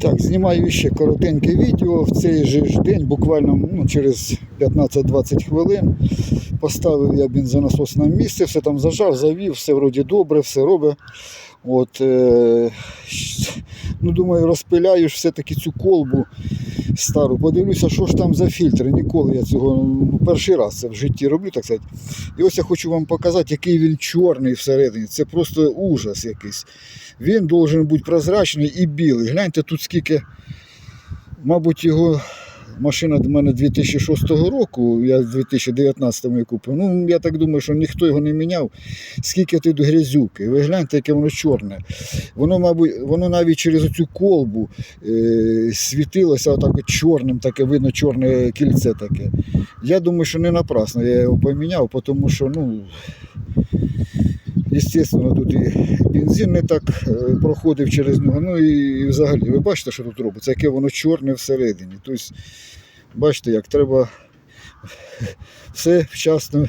Так, знімаю ще коротеньке відео в цей же ж день, буквально ну, через 15-20 хвилин. Поставив я бензонасос на місце, все там зажав, завів, все вроді добре, все робить. От, е, ну, думаю, розпиляю ж все-таки цю колбу стару. Подивлюся, що ж там за фільтри. Ніколи я цього ну, перший раз це в житті роблю, так сказати. І ось я хочу вам показати, який він чорний всередині. Це просто ужас якийсь. Він должен бути прозрачний і білий. Гляньте тут скільки, мабуть, його машина до мене 2006 року, я в 2019 її купив. Ну, я так думаю, що ніхто його не міняв. Скільки тут грязюки. Ви гляньте, яке воно чорне. Воно, мабуть, воно навіть через цю колбу е, світилося отак от чорним, таке видно чорне кільце таке. Я думаю, що не напрасно я його поміняв, тому що, ну, Естественно, тут і бензин не так е, проходив через нього. Ну і, взагалі, ви бачите, що тут робиться, яке воно чорне всередині. Тобто, бачите, як треба все вчасно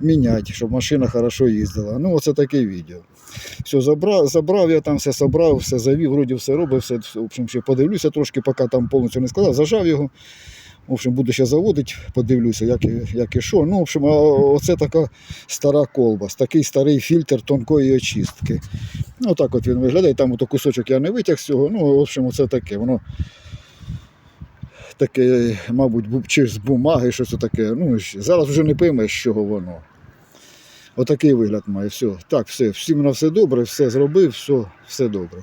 міняти, щоб машина хорошо їздила. Ну, оце таке відео. Все, забрав, забрав я там все забрав, все завів, вроді все робив, все, в общем, ще подивлюся трошки, поки там повністю не сказав, зажав його. В общем, буду ще заводити, подивлюся, як, як і що. Ну, в общем, оце така стара колба, такий старий фільтр тонкої очистки. Ну, так от він виглядає. Там ото кусочок я не витяг з цього. Ну, в общем, оце таке. Воно таке, мабуть, бу- чи з бумаги, щось таке. Ну, зараз вже не поймеш, з чого воно. Отакий вигляд має. Все. Так, все. Всім на все добре, все зробив, все, все добре.